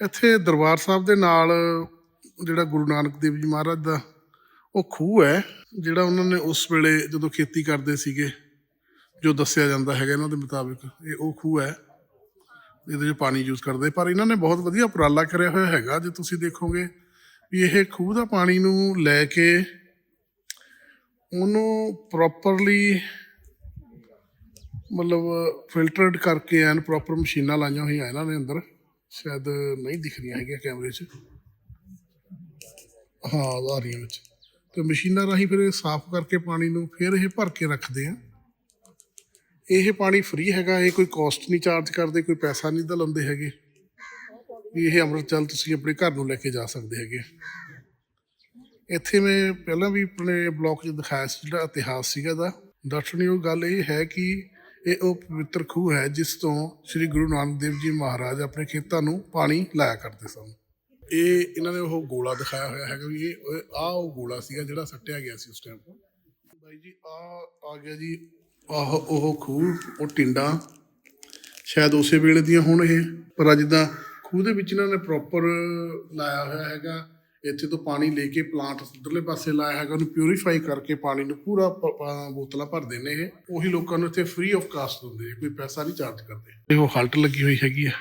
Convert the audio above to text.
ਇੱਥੇ ਦਰਬਾਰ ਸਾਹਿਬ ਦੇ ਨਾਲ ਜਿਹੜਾ ਗੁਰੂ ਨਾਨਕ ਦੇਵ ਜੀ ਮਹਾਰਾਜ ਦਾ ਉਹ ਖੂਹ ਹੈ, ਜਿਹੜਾ ਉਹਨਾਂ ਨੇ ਉਸ ਵੇਲੇ ਜਦੋਂ ਖੇਤੀ ਕਰਦੇ ਸੀਗੇ, ਜੋ ਦੱਸਿਆ ਜਾਂਦਾ ਹੈਗਾ ਇਹਨਾਂ ਦੇ ਮੁਤਾਬਿਕ, ਇਹ ਉਹ ਖੂਹ ਹੈ, ਇਹਦੇ 'ਚ ਪਾਣੀ ਯੂਜ਼ ਕਰਦੇ। ਪਰ ਇਹਨਾਂ ਨੇ ਬਹੁਤ ਵਧੀਆ ਉਪਰਾਲਾ ਕਰਿਆ ਹੋਇਆ ਹੈਗਾ, ਜੇ ਤੁਸੀਂ ਦੇਖੋਗੇ ਵੀ ਇਹ ਖੂਹ ਦਾ ਪਾਣੀ ਨੂੰ ਲੈ ਕੇ ਉਹਨੂੰ ਪ੍ਰੋਪਰਲੀ ਮਤਲਬ ਫਿਲਟਰਡ ਕਰਕੇ ਐਨ ਪ੍ਰੋਪਰ ਮਸ਼ੀਨਾਂ ਲਾਈਆਂ ਹੋਈਆਂ ਇਹਨਾਂ ਦੇ ਅੰਦਰ। ਸ਼ਾਇਦ ਨਹੀਂ ਦਿਖ ਰਹੀਆਂ ਹੈਗੀਆਂ ਕੈਮਰੇ 'ਚ। ਹਾਂ, ਆ ਰਹੀਆਂ ਵਿੱਚ। ਤੇ ਮਸ਼ੀਨਾਂ ਰਾਹੀਂ ਫਿਰ ਇਹ ਸਾਫ਼ ਕਰਕੇ ਪਾਣੀ ਨੂੰ ਫਿਰ ਇਹ ਭਰ ਕੇ ਰੱਖਦੇ ਆ। ਇਹ ਪਾਣੀ ਫ੍ਰੀ ਹੈਗਾ, ਇਹ ਕੋਈ ਕਾਸਟ ਨਹੀਂ ਚਾਰਜ ਕਰਦੇ, ਕੋਈ ਪੈਸਾ ਨਹੀਂ ਦਲਾਉਂਦੇ ਹੈਗੇ। ਇਹ ਅੰਮ੍ਰਿਤ ਜਲ ਤੁਸੀਂ ਆਪਣੇ ਘਰ ਨੂੰ ਲੈ ਕੇ ਜਾ ਸਕਦੇ ਹੈਗੇ। ਇੱਥੇ ਮੈਂ ਪਹਿਲਾਂ ਵੀ ਆਪਣੇ ਬਲੌਗ 'ਚ ਦਿਖਾਇਆ ਸੀ ਜਿਹੜਾ ਇਤਿਹਾਸ ਸੀਗਾ ਦਾ ਦਰਸ਼ਨਯੋਗ ਗੱਲ ਇਹ ਹੈ ਕਿ ਇਹ ਉਹ ਪਵਿੱਤਰ ਖੂਹ ਹੈ ਜਿਸ ਤੋਂ ਸ੍ਰੀ ਗੁਰੂ ਨਾਨਕ ਦੇਵ ਜੀ ਮਹਾਰਾਜ ਆਪਣੇ ਖੇਤਾਂ ਨੂੰ ਪਾਣੀ ਲਾਇਆ ਕਰਦੇ ਸਨ। ਇਹ ਇਹਨਾਂ ਨੇ ਉਹ ਗੋਲਾ ਦਿਖਾਇਆ ਹੋਇਆ ਹੈਗਾ ਵੀ ਇਹ ਆ ਉਹ ਗੋਲਾ ਸੀਗਾ ਜਿਹੜਾ ਸੱਟਿਆ ਗਿਆ ਸੀ ਉਸ ਟਾਈਮ ਬਾਈ ਜੀ ਆ ਆ ਗਿਆ ਜੀ, ਆਹ ਉਹ ਖੂਹ, ਉਹ ਟਿੰਡਾ। ਸ਼ਾਇਦ ਉਸੇ ਵੇਲੇ ਦੀਆਂ ਹੋਣ ਇਹ। ਪਰ ਅੱਜ ਦਾ ਖੂਹ ਦੇ ਵਿੱਚ ਇਹਨਾਂ ਨੇ ਪ੍ਰੋਪਰ ਲਾਇਆ ਹੋਇਆ ਹੈਗਾ। ਇੱਥੇ ਤੋਂ ਪਾਣੀ ਲੈ ਕੇ ਪਲਾਂਟ ਉਧਰਲੇ ਪਾਸੇ ਲਾਇਆ ਹੈਗਾ, ਉਹਨੂੰ ਪਿਊਰੀਫਾਈ ਕਰਕੇ ਪਾਣੀ ਨੂੰ ਪੂਰਾ ਬੋਤਲਾਂ ਭਰਦੇ ਨੇ। ਇਹ ਉਹੀ ਲੋਕਾਂ ਨੂੰ ਇੱਥੇ ਫ੍ਰੀ ਆਫ ਕਾਸਟ ਦਿੰਦੇ ਕੋਈ ਪੈਸਾ ਨਹੀਂ ਚਾਰਜ ਕਰਦੇ। ਇਹ ਉਹ ਹਲਟ ਲੱਗੀ ਹੋਈ ਹੈਗੀ ਆ।